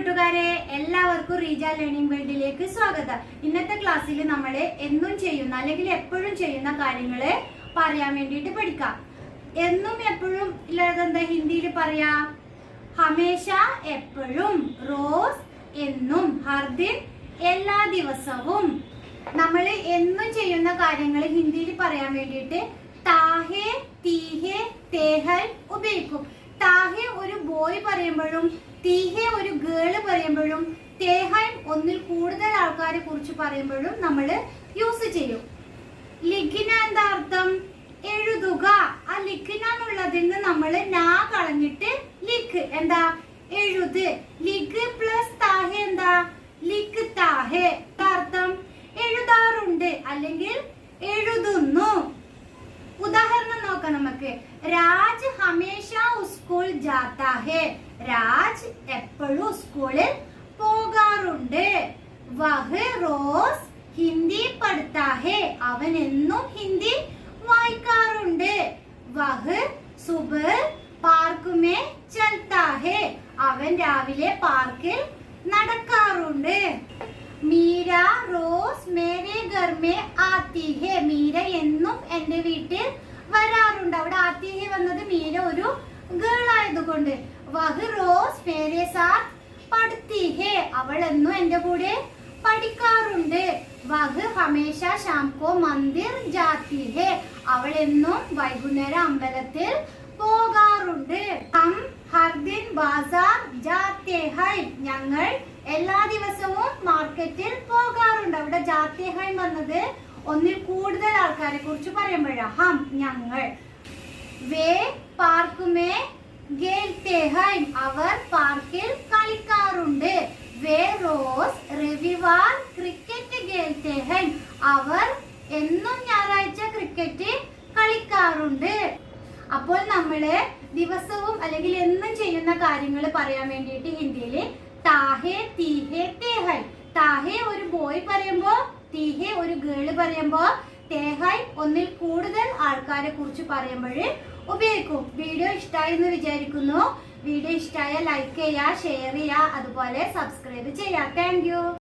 കൂട്ടുകാരെ എല്ലാവർക്കും റീജ ലേണിംഗ് വേൾഡിലേക്ക് സ്വാഗതം. ഇന്നത്തെ ക്ലാസ്സിൽ നമ്മൾ എന്നും ചെയ്യുന്ന അല്ലെങ്കിൽ എപ്പോഴും ചെയ്യുന്ന കാര്യങ്ങൾ പറയാൻ വേണ്ടിയിട്ട് പഠിക്കാം. എന്നും എപ്പോഴും ഇല്ലാതെന്താ ഹിന്ദിയിൽ പറയാ? ഹമേഷ എപ്പോഴും റോസ് എന്നും ഹർദിൻ എല്ലാ ദിവസവും. നമ്മൾ എന്നും ചെയ്യുന്ന കാര്യങ്ങൾ ഹിന്ദിയിൽ പറയാൻ വേണ്ടിയിട്ട് താഹെ തീഹെ തേഹൽ ഉപയോഗിക്കും. താഹെ ഒരു ബോയ് പറയുമ്പോഴും തീഹെ ഒരു ഗേൾ പറയുമ്പോഴും തേഹയും ഒന്നിൽ കൂടുതൽ ആൾക്കാരെ കുറിച്ച് പറയുമ്പോഴും നമ്മൾ യൂസ് ചെയ്യും. ലിഖിന എന്താ അർത്ഥം? എഴുതുക. ആ ലിഖിന എന്നുള്ളതിന് നമ്മൾ നാ കളഞ്ഞിട്ട് ലിഖ്. എന്താ? എഴുത്. ലിഖ് പ്ലസ് താഹെ എന്താ? ലിഖ് താഹെ അർത്ഥം? എഴുതാറുണ്ട്. അല്ലെങ്കിൽ എഴുതുന്നു. ഉദാഹരണം നോക്കാം നമുക്ക്. രാജ് ഹമേഷ സ്കൂൾ ജാത്താ ഹേ രാജ് എപ്പോഴും സ്കൂളിൽ പോകാറുണ്ട്. വഹ് റോസ് ഹിന്ദി പഠിത്താ ഹേ അവൻ എന്നും ഹിന്ദി വായിക്കാറുണ്ട്. വഹ് സുബ് പാർക്ക് മേ ചൽത്താ ഹെ അവൻ രാവിലെ പാർക്കിൽ നടക്കാറുണ്ട്. മീര റോസ് മേരെ ഗർമേ ആത്തി ഹേ മീര എന്നും എന്റെ വീട്ടിൽ വരാറുണ്ട്. അവിടെ ആത്തി ഹേ വന്നത് മീര ഒരു വഹ് റോസ് മേരെ സാത്ത് അവൾ എന്നും എന്റെ കൂടെ പഠിക്കാറുണ്ട്. വഹ് ഹമേഷ ശാംകോ അവൾ എന്നും വൈകുന്നേരം അമ്പലത്തിൽ പോകാറുണ്ട്. ഹം ഹർദിൻ ബാസാർ ജാത്തെ ഹൈ ഞങ്ങൾ എല്ലാ ദിവസവും മാർക്കറ്റിൽ പോകാറുണ്ട്. അവിടെ ജാത്തെ ഹൈ വന്നത് ഒന്നിൽ കൂടുതൽ ആൾക്കാരെ കുറിച്ച് പറയുമ്പോഴാ. ഹം ഞങ്ങൾ വേ പാർക്കുമേ ഗേൽത്തെ ഹൈ അവർ പാർക്കിൽ കളിക്കാറുണ്ട്. വേ റോസ് രവിവാർ ക്രിക്കറ്റ് ഗേൽത്തേഹൻ അവർ എന്നും ഞായറാഴ്ച ക്രിക്കറ്റ് കളിക്കാറുണ്ട്. അപ്പോൾ നമ്മൾ ദിവസവും അല്ലെങ്കിൽ എന്നും ചെയ്യുന്ന കാര്യങ്ങൾ പറയാൻ വേണ്ടിയിട്ട് ഹിന്ദിയിൽ താഹെ തീഹെ തേഹൈ. താഹേ ഒരു ബോയ് പറയുമ്പോ തീഹെ ഒരു ഗേൾ പറയുമ്പോ തേഹൈ ഒന്നിൽ കൂടുതൽ ആൾക്കാരെ കുറിച്ച് പറയുമ്പോൾ ഉപയോഗിക്കും. വീഡിയോ ഇഷ്ടമായി എന്ന് വിചാരിക്കുന്നു. വീഡിയോ ഇഷ്ടമായ ലൈക്ക് ചെയ്യുക ഷെയർ ചെയ്യുക അതുപോലെ സബ്സ്ക്രൈബ് ചെയ്യുക. താങ്ക്